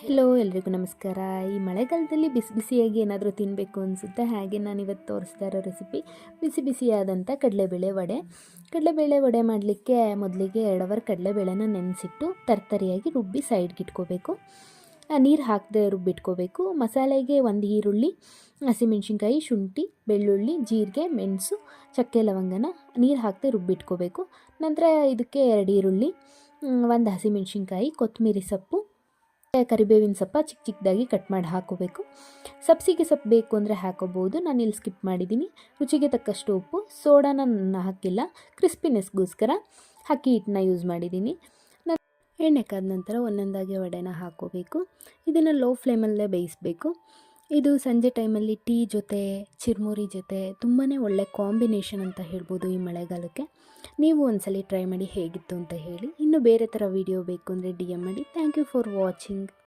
Hello ಎಲ್ರಿಗೂ ನಮಸ್ಕಾರ. ಈ ಮಳೆಗಾಲದಲ್ಲಿ ಬಿಸಿ ಬಿಸಿಯಾಗಿ ಏನಾದರೂ ತಿನ್ನಬೇಕು ಅನಿಸುತ್ತೆ, ಹಾಗೆ ನಾನು ಇವತ್ತು ತೋರಿಸ್ತಾ ಇರೋ ರೆಸಿಪಿ ಬಿಸಿ ಬಿಸಿಯಾದಂಥ ಕಡಲೆಬೇಳೆ ವಡೆ. ಕಡಲೆಬೇಳೆ ವಡೆ ಮಾಡಲಿಕ್ಕೆ ಮೊದಲಿಗೆ ಎರಡು ಅವರ್ ಕಡಲೆಬೇಳೆನ ನೆನೆಸಿಟ್ಟು ತರ್ತರಿಯಾಗಿ ರುಬ್ಬಿ ಸೈಡ್ಗೆ ಇಟ್ಕೋಬೇಕು. ನೀರು ಹಾಕದೆ ರುಬ್ಬಿಟ್ಕೋಬೇಕು. ಮಸಾಲೆಗೆ ಒಂದು ಈರುಳ್ಳಿ, ಹಸಿಮೆಣ್ಸಿನ್ಕಾಯಿ, ಶುಂಠಿ, ಬೆಳ್ಳುಳ್ಳಿ, ಜೀರಿಗೆ, ಮೆಣಸು, ಚಕ್ಕೆ ಲವಂಗನ ನೀರು ಹಾಕದೆ ರುಬ್ಬಿಟ್ಕೋಬೇಕು. ನಂತರ ಇದಕ್ಕೆ ಎರಡು ಈರುಳ್ಳಿ ಒಂದು ಹಸಿಮೆಣ್ಸಿನ್ಕಾಯಿ ಕೊತ್ತಂಬರಿ ಸೊಪ್ಪು ಕರಿಬೇವಿನ ಸೊಪ್ಪ ಚಿಕ್ಕ ಚಿಕ್ಕದಾಗಿ ಕಟ್ ಮಾಡಿ ಹಾಕೋಬೇಕು. ಸಬ್ಸಿಗೆ ಸೊಪ್ಪು ಬೇಕು ಅಂದರೆ ಹಾಕೋಬೋದು. ನಾನು ಇಲ್ಲಿ ಸ್ಕಿಪ್ ಮಾಡಿದ್ದೀನಿ ರುಚಿಗೆ ತಕ್ಕಷ್ಟು ಉಪ್ಪು, ಸೋಡಾನ ನಾನು ಹಾಕಿಲ್ಲ. ಕ್ರಿಸ್ಪಿನೆಸ್ಗೋಸ್ಕರ ಅಕ್ಕಿ ಹಿಟ್ಟನ್ನ ಯೂಸ್ ಮಾಡಿದ್ದೀನಿ ನಾನು ಎಣ್ಣೆ ಕಾದ ನಂತರ ಒಂದೊಂದಾಗಿ ವಡೆನ ಹಾಕೋಬೇಕು. ಇದನ್ನು ಲೋ ಫ್ಲೇಮಲ್ಲೇ ಬೇಯಿಸಬೇಕು. ಇದು ಸಂಜೆ ಟೈಮಲ್ಲಿ ಟೀ ಜೊತೆ, ಚಿರ್ಮುರಿ ಜೊತೆ ತುಂಬಾ ಒಳ್ಳೆ ಕಾಂಬಿನೇಷನ್ ಅಂತ ಹೇಳ್ಬೋದು ಈ ಮಳೆಗಾಲಕ್ಕೆ. ನೀವು ಒಂದ್ಸಲಿ ಟ್ರೈ ಮಾಡಿ ಹೇಗಿತ್ತು ಅಂತ ಹೇಳಿ. ಇನ್ನು ಬೇರೆ ಥರ ವೀಡಿಯೋ ಬೇಕು ಅಂದರೆ ಡಿ ಎಂ ಮಾಡಿ. Thank you for watching.